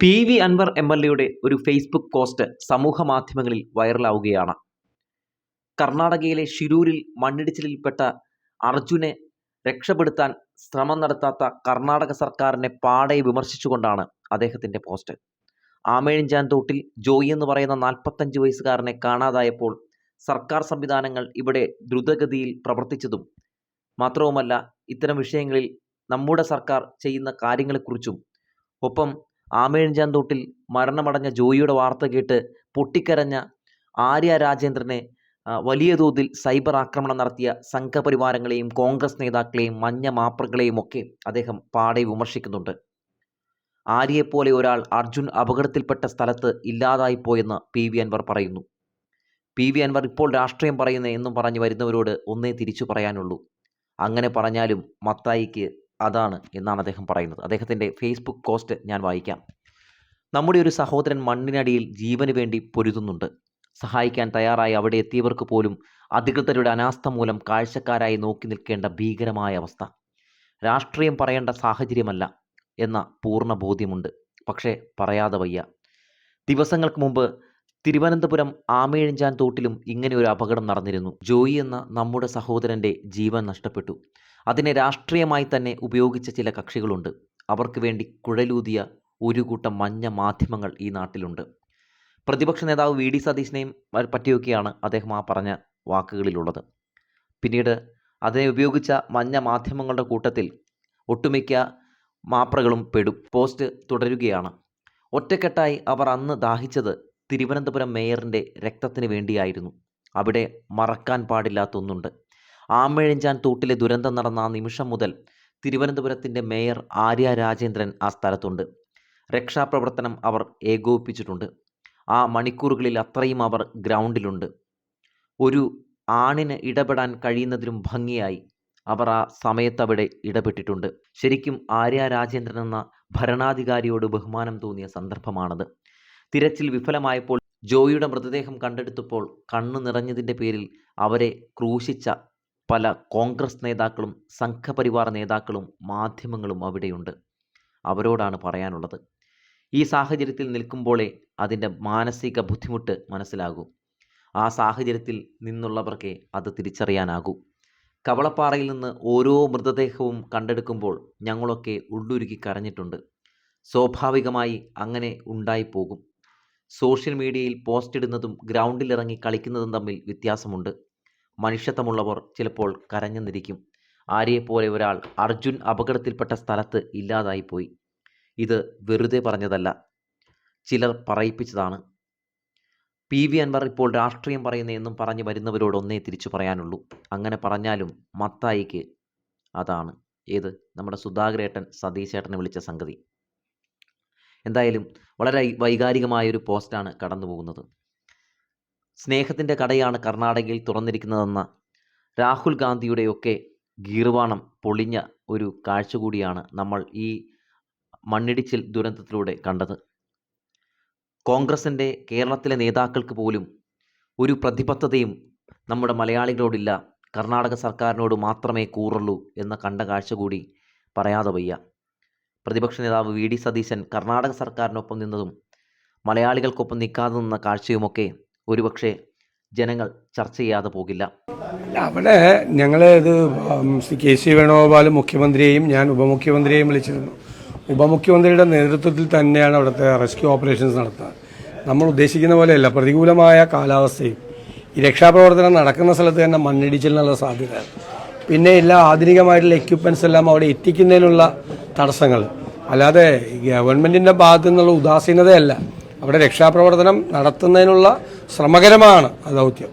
P V Anwar M L എയുടെ ഒരു Facebook post സമൂഹ മാധ്യമങ്ങളിൽ വൈറലാവുകയാണ്. കർണാടകയിലെ ഷിരൂരിൽ മണ്ണിടിച്ചിലിൽപ്പെട്ട അർജുനെ രക്ഷപ്പെടുത്താൻ ശ്രമം നടത്താത്ത കർണാടക സർക്കാരിനെ പാടെ വിമർശിച്ചുകൊണ്ടാണ് അദ്ദേഹത്തിന്റെ പോസ്റ്റ്. ആമേഴിഞ്ചാൻ തോട്ടിൽ ജോയി എന്ന് പറയുന്ന നാൽപ്പത്തഞ്ച് വയസ്സുകാരനെ കാണാതായപ്പോൾ സർക്കാർ സംവിധാനങ്ങൾ ഇവിടെ ദ്രുതഗതിയിൽ പ്രവർത്തിച്ചതും മാത്രവുമല്ല ഇത്തരം വിഷയങ്ങളിൽ നമ്മുടെ സർക്കാർ ചെയ്യുന്ന കാര്യങ്ങളെക്കുറിച്ചും ഒപ്പം ആമേഴിഞ്ചാൻ തോട്ടിൽ മരണമടഞ്ഞ ജോയിയുടെ വാർത്ത കേട്ട് പൊട്ടിക്കരഞ്ഞ ആര്യ രാജേന്ദ്രനെ വലിയ തോതിൽ സൈബർ ആക്രമണം നടത്തിയ സംഘപരിവാരങ്ങളെയും കോൺഗ്രസ് നേതാക്കളെയും മഞ്ഞ മാപ്രകളെയും ഒക്കെ അദ്ദേഹം പാടെ വിമർശിക്കുന്നുണ്ട്. ആര്യയെപ്പോലെ ഒരാൾ അർജുൻ അപകടത്തിൽപ്പെട്ട സ്ഥലത്ത് ഇല്ലാതായിപ്പോയെന്ന് പി വി അൻവർ പറയുന്നു. പി വി അൻവർ ഇപ്പോൾ രാഷ്ട്രീയം പറയുന്ന എന്നും പറഞ്ഞു വരുന്നവരോട് ഒന്നേ തിരിച്ചു പറയാനുള്ളൂ. അങ്ങനെ പറഞ്ഞാലും മത്തായിക്ക് അതാണ് എന്നാണ് അദ്ദേഹം പറയുന്നത്. അദ്ദേഹത്തിന്റെ ഫേസ്ബുക്ക് പോസ്റ്റ് ഞാൻ വായിക്കാം. നമ്മുടെ ഒരു സഹോദരൻ മണ്ണിനടിയിൽ ജീവന് വേണ്ടി പൊരുതുന്നുണ്ട്. സഹായിക്കാൻ തയ്യാറായി അവിടെ എത്തിയവർക്ക് പോലും അധികൃതരുടെ അനാസ്ഥ മൂലം കാഴ്ചക്കാരായി നോക്കി നിൽക്കേണ്ട ഭീകരമായ അവസ്ഥ. രാഷ്ട്രീയം പറയേണ്ട സാഹചര്യമല്ല എന്ന പൂർണ ബോധ്യമുണ്ട്. പക്ഷേ പറയാതെ വയ്യ. ദിവസങ്ങൾക്ക് മുമ്പ് തിരുവനന്തപുരം ആമേഴിഞ്ചാൻ തോട്ടിലും ഇങ്ങനെ ഒരു അപകടം നടന്നിരുന്നു. ജോയി എന്ന നമ്മുടെ സഹോദരന്റെ ജീവൻ നഷ്ടപ്പെട്ടു. അതിനെ രാഷ്ട്രീയമായി തന്നെ ഉപയോഗിച്ച ചില കക്ഷികളുണ്ട്. അവർക്ക് വേണ്ടി കുഴലൂതിയ ഒരു കൂട്ടം മഞ്ഞ മാധ്യമങ്ങൾ ഈ നാട്ടിലുണ്ട്. പ്രതിപക്ഷ നേതാവ് വി ഡി സതീശിനെയും പറ്റിയൊക്കെയാണ് അദ്ദേഹം ആ പറഞ്ഞ വാക്കുകളിലുള്ളത്. പിന്നീട് അതിനെ ഉപയോഗിച്ച മഞ്ഞ മാധ്യമങ്ങളുടെ കൂട്ടത്തിൽ ഒട്ടുമിക്ക മാപ്രകളും പെടും. പോസ്റ്റ് തുടരുകയാണ്. ഒറ്റക്കെട്ടായി അവർ അന്ന് ദാഹിച്ചത് തിരുവനന്തപുരം മേയറിന്റെ രക്തത്തിന് വേണ്ടിയായിരുന്നു. അവിടെ മറക്കാൻ പാടില്ലാത്ത ഒന്നുണ്ട്. തൂട്ടിലെ ദുരന്തം നടന്ന ആ നിമിഷം മുതൽ തിരുവനന്തപുരത്തിന്റെ മേയർ ആര്യ രാജേന്ദ്രൻ ആ സ്ഥലത്തുണ്ട്. രക്ഷാപ്രവർത്തനം അവർ ഏകോപിപ്പിച്ചിട്ടുണ്ട്. ആ മണിക്കൂറുകളിൽ അത്രയും അവർ ഗ്രൗണ്ടിലുണ്ട്. ഒരു ആണിന് ഇടപെടാൻ കഴിയുന്നതിലും ഭംഗിയായി അവർ ആ സമയത്ത് അവിടെ ഇടപെട്ടിട്ടുണ്ട്. ശരിക്കും ആര്യ രാജേന്ദ്രൻ എന്ന ഭരണാധികാരിയോട് ബഹുമാനം തോന്നിയ സന്ദർഭമാണത്. തിരച്ചിൽ വിഫലമായപ്പോൾ ജോയിയുടെ മൃതദേഹം കണ്ടെടുത്തപ്പോൾ കണ്ണു നിറഞ്ഞതിന്റെ പേരിൽ അവരെ ക്രൂശിച്ച പല കോൺഗ്രസ് നേതാക്കളും സംഘപരിവാർ നേതാക്കളും മാധ്യമങ്ങളും അവിടെയുണ്ട്. അവരോടാണ് പറയാനുള്ളത്. ഈ സാഹചര്യത്തിൽ നിൽക്കുമ്പോഴേ അതിന്റെ മാനസിക ബുദ്ധിമുട്ട് മനസ്സിലാകൂ. ആ സാഹചര്യത്തിൽ നിന്നുള്ളവർക്കേ അത് തിരിച്ചറിയാനാകൂ. കവളപ്പാറയിൽ നിന്ന് ഓരോ മൃതദേഹവും കണ്ടെടുക്കുമ്പോൾ ഞങ്ങളൊക്കെ ഉള്ളുരുക്കി കരഞ്ഞിട്ടുണ്ട്. സ്വാഭാവികമായി അങ്ങനെ ഉണ്ടായിപ്പോകും. സോഷ്യൽ മീഡിയയിൽ പോസ്റ്റ് ഇടുന്നതും ഗ്രൗണ്ടിലിറങ്ങി കളിക്കുന്നതും തമ്മിൽ വ്യത്യാസമുണ്ട്. മനുഷ്യത്വമുള്ളവർ ചിലപ്പോൾ കരഞ്ഞെന്നിരിക്കും ആരെയെപ്പോലെ ഒരാൾ അർജുൻ അപകടത്തിൽപ്പെട്ട സ്ഥലത്ത് ഇല്ലാതായിപ്പോയി. ഇത് വെറുതെ പറഞ്ഞതല്ല. ചിലർ പറയിപ്പിച്ചതാണ്. പി വി അൻവർ ഇപ്പോൾ രാഷ്ട്രീയം പറയുന്ന എന്നും പറഞ്ഞു വരുന്നവരോട് ഒന്നേ തിരിച്ചു പറയാനുള്ളൂ. അങ്ങനെ പറഞ്ഞാലും മത്തായിക്ക് അതാണ്. ഏത്? നമ്മുടെ സുധാകരേട്ടൻ സതീശേട്ടനെ വിളിച്ച സംഗതി. എന്തായാലും വളരെ വൈകാരികമായ ഒരു പോസ്റ്റാണ് കടന്നു പോകുന്നത്. സ്നേഹത്തിന്റെ കടയാണ് കർണാടകയിൽ തുറന്നിരിക്കുന്നതെന്ന രാഹുൽ ഗാന്ധിയുടെയൊക്കെ ഗീർവാണം പൊളിഞ്ഞ ഒരു കാഴ്ച കൂടിയാണ് നമ്മൾ ഈ മണ്ണിടിച്ചിൽ ദുരന്തത്തിലൂടെ കണ്ടത്. കോൺഗ്രസിന്റെ കേരളത്തിലെ നേതാക്കൾക്ക് പോലും ഒരു പ്രതിബദ്ധതയും നമ്മുടെ മലയാളികളോടില്ല. കർണാടക സർക്കാരിനോട് മാത്രമേ കൂറുള്ളൂ എന്ന കണ്ട കാഴ്ച കൂടി പറയാതെ വയ്യ. പ്രതിപക്ഷ നേതാവ് വി ഡി സതീശൻ കർണാടക സർക്കാരിനൊപ്പം നിന്നതും മലയാളികൾക്കൊപ്പം നിൽക്കാതെ നിന്ന കാഴ്ചയുമൊക്കെ ഒരുപക്ഷെ ജനങ്ങൾ ചർച്ച ചെയ്യാതെ പോകില്ല. അവിടെ ഞങ്ങൾ ഇത് കെ സി വേണുഗോപാൽ മുഖ്യമന്ത്രിയെയും ഞാൻ ഉപമുഖ്യമന്ത്രിയെയും വിളിച്ചിരുന്നു. ഉപമുഖ്യമന്ത്രിയുടെ നേതൃത്വത്തിൽ തന്നെയാണ് അവിടുത്തെ റെസ്ക്യൂ ഓപ്പറേഷൻസ് നടത്തുന്നത്. നമ്മൾ ഉദ്ദേശിക്കുന്ന പോലെയല്ല പ്രതികൂലമായ കാലാവസ്ഥയും ഈ രക്ഷാപ്രവർത്തനം നടക്കുന്ന സ്ഥലത്ത് തന്നെ മണ്ണിടിച്ചിലിനുള്ള സാധ്യത. പിന്നെ എല്ലാ ആധുനികമായിട്ടുള്ള എക്യുപ്മെൻസ് എല്ലാം അവിടെ എത്തിക്കുന്നതിനുള്ള തടസ്സങ്ങൾ. അല്ലാതെ ഗവൺമെന്റിന്റെ ഭാഗത്തു നിന്നുള്ള ഉദാസീനതയല്ല. അവിടെ രക്ഷാപ്രവർത്തനം നടത്തുന്നതിനുള്ള ശ്രമകരമാണ് ആ ദൗത്യം.